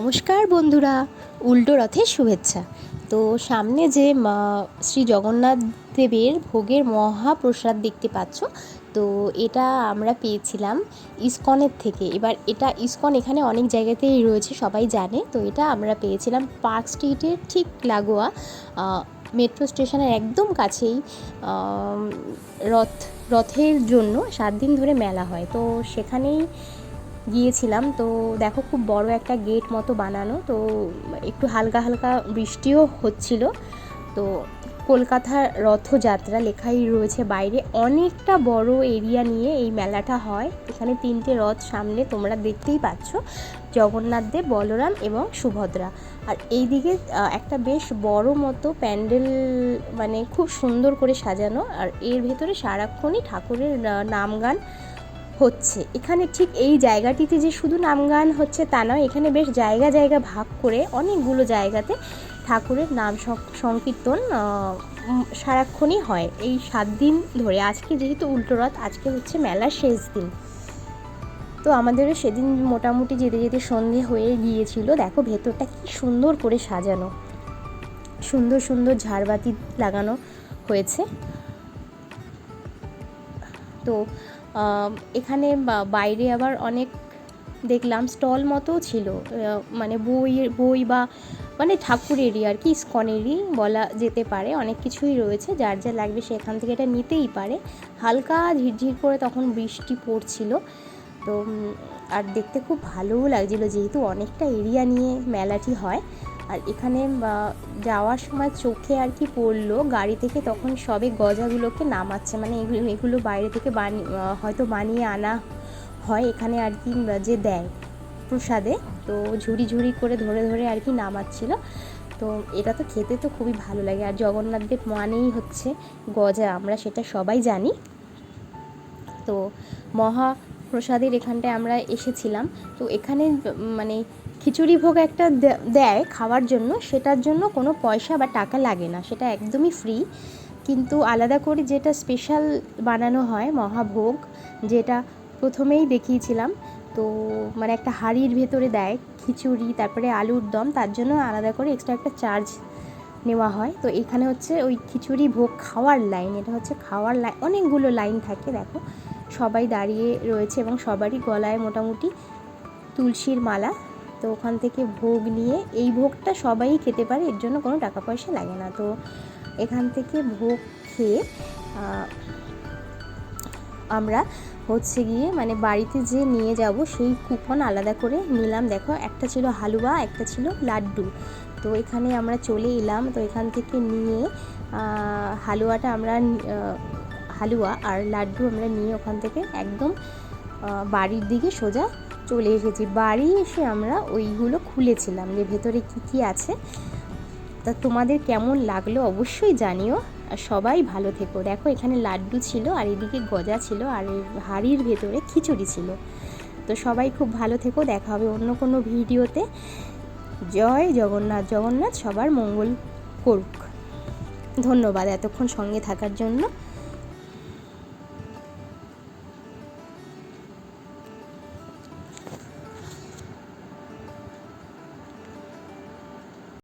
নমস্কার বন্ধুরা, উল্টো রথের শুভেচ্ছা। তো সামনে যে মা, শ্রী জগন্নাথ দেবের ভোগের মহাপ্রসাদ দেখতে পাচ্ছ, তো এটা আমরা পেয়েছিলাম ইসকনের থেকে। এবার এটা ইসকন এখানে অনেক জায়গাতেই রয়েছে, সবাই জানে। তো এটা আমরা পেয়েছিলাম পার্ক স্ট্রিটের ঠিক লাগোয়া মেট্রো স্টেশনের একদম কাছেই রথ, রথের জন্য সাত দিন ধরে মেলা হয়। তো সেখানেই গিয়েছিলাম। তো দেখো খুব বড় একটা গেট মতো বানানো। তো একটু হালকা হালকা বৃষ্টিও হচ্ছিল। তো কলকাতার রথযাত্রা লেখাই রয়েছে বাইরে। অনেকটা বড় এরিয়া নিয়ে এই মেলাটা হয়। এখানে তিনটে রথ সামনে তোমরা দেখতেই পাচ্ছ। জগন্নাথ দেব, বলরাম এবং সুভদ্রা। আর এইদিকে একটা বেশ বড় মতো প্যান্ডেল মানে খুব সুন্দর করে সাজানো। আর এর ভেতরে সারাক্ষণই ঠাকুরের নাম গান হচ্ছে। এখানে ঠিক এই জায়গাটিতে যে শুধু নাম গান হচ্ছে তা নয়, এখানে বেশ জায়গা জায়গা ভাগ করে অনেকগুলো জায়গাতে ঠাকুরের নাম সংকীর্তন সারাক্ষণই হয়। এই সাত দিন ধরে, আজকে যেহেতু উল্টো রথ, আজকে হচ্ছে মেলার শেষ দিন। তো আমাদেরও সেদিন মোটামুটি যেতে যেতে সন্ধে হয়ে গিয়েছিল। দেখো ভেতরটা কি সুন্দর করে সাজানো। সুন্দর সুন্দর ঝাড়বাতি লাগানো হয়েছে। তো এখানে বাইরে আবার অনেক দেখলাম স্টল মতো ছিল মানে বই বই বা মানে ঠাকুরেরই আর কি ইস্কনেরই বলা যেতে পারে, অনেক কিছুই রয়েছে, যার যা লাগবে সেখান থেকে এটা নিতেই পারে। হালকা ঝিরঝির করে তখন বৃষ্টি পড়ছিল, তো আর দেখতে খুব ভালোও লাগছিল, যেহেতু অনেকটা এরিয়া নিয়ে মেলাটি হয়। আর এখানে যাওয়ার সময় চোখে আর কি পড়ল, গাড়ি থেকে তখন সবে গজাগুলোকে নামাচ্ছে। মানে এগুলো এগুলো বাইরে থেকে বানিয়ে হয়তো বানিয়ে আনা হয় এখানে আর কি যে দেয় প্রসাদে। তো ঝুড়ি ঝুড়ি করে ধরে ধরে আর কি নামাচ্ছিল। তো এটা তো খেতে তো খুবই ভালো লাগে। আর জগন্নাথ দেব মানেই হচ্ছে গজা, আমরা সেটা সবাই জানি। তো মহা প্রসাদের এখানটায় আমরা এসেছিলাম। তো এখানে মানে খিচুড়ি ভোগ একটা দেয় খাওয়ার জন্য, সেটার জন্য কোনো পয়সা বা টাকা লাগে না, সেটা একদমই ফ্রি কিন্তু আলাদা করে যেটা স্পেশাল বানানো হয়, মহাভোগ, যেটা প্রথমেই দেখিয়েছিলাম, তো মানে একটা হাঁড়ির ভেতরে দেয় খিচুড়ি, তারপরে আলুর দম, তার জন্য আলাদা করে এক্সট্রা একটা চার্জ নেওয়া হয়। তো এখানে হচ্ছে ওই খিচুড়ি ভোগ খাওয়ার লাইন এটা হচ্ছে খাওয়ার লাইন অনেকগুলো লাইন থাকে, দেখো। সবাই দাঁড়িয়ে রয়েছে এবং সবারই গলায় মোটামুটি তুলসীর মালা। তো ওখান থেকে ভোগ নিয়ে এই ভোগটা সবাই খেতে পারে, এর জন্য কোনো টাকা পয়সা লাগে না। তো এখান থেকে ভোগ খেয়ে আমরা হচ্ছে গিয়ে মানে বাড়িতে যে নিয়ে যাব সেই কুপন আলাদা করে নিলাম। দেখো, একটা ছিল হালুয়া, একটা ছিল লাড্ডু। তো এখানে আমরা চলে এলাম। তো এখান থেকে নিয়ে হালুয়াটা আমরা হালুয়া আর লাড্ডু আমরা নিয়ে ওখান থেকে একদম বাড়ির দিকে সোজা চলে এসেছি। বাড়ি এসে আমরা ওইগুলো খুলেছিলাম যে ভেতরে কী কী আছে। তা তোমাদের কেমন লাগল অবশ্যই জানিও। আর সবাই ভালো থেকো। দেখো এখানে লাড্ডু ছিল আর এদিকে গজা ছিল আর হাঁড়ির ভেতরে খিচুড়ি ছিল। তো সবাই খুব ভালো থেকো। দেখা হবে অন্য কোনো ভিডিওতে। জয় জগন্নাথ। জগন্নাথ সবার মঙ্গল করুক। ধন্যবাদ এতক্ষণ সঙ্গে থাকার জন্য।